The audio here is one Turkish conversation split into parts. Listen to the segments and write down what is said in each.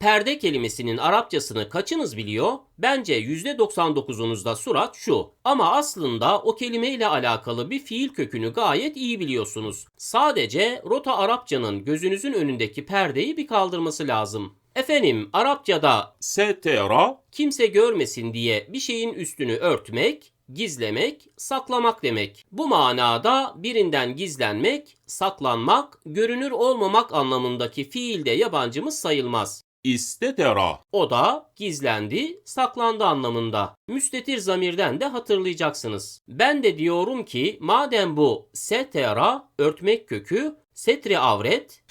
Perde kelimesinin Arapçasını kaçınız biliyor? Bence %99'unuzda surat şu. Ama aslında o kelimeyle alakalı bir fiil kökünü gayet iyi biliyorsunuz. Sadece rota Arapçanın gözünüzün önündeki perdeyi bir kaldırması lazım. Efendim Arapçada setera, kimse görmesin diye bir şeyin üstünü örtmek, gizlemek, saklamak demek. Bu manada birinden gizlenmek, saklanmak, görünür olmamak anlamındaki fiilde yabancımız sayılmaz. İstetera, O da gizlendi, saklandı anlamında. Müstetir zamirden de hatırlayacaksınız. Ben de diyorum ki madem bu setera örtmek kökü, setri avret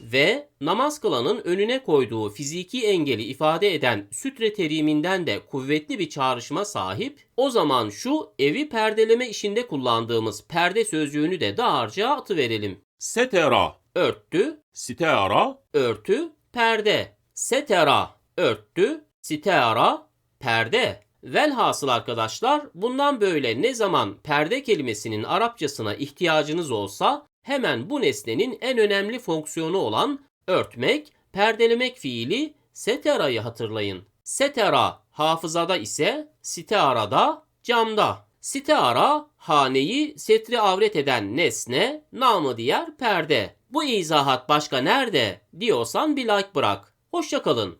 ve namaz kılanın önüne koyduğu fiziki engeli ifade eden sütre teriminden de kuvvetli bir çağrışma sahip, o zaman şu evi perdeleme işinde kullandığımız perde sözcüğünü de dağarcığa atıverelim. setera, Örttü, sitera, örtü, perde. Setera, örttü, sitera, perde. Velhasıl arkadaşlar bundan böyle ne zaman perde kelimesinin Arapçasına ihtiyacınız olsa hemen bu nesnenin en önemli fonksiyonu olan örtmek, perdelemek fiili setera'yı hatırlayın. Setera hafızada ise sitearada camda. Siteara haneyi setri avret eden nesne, namı diğer perde. Bu izahat başka nerede diyorsan bir like bırak. Hoşçakalın.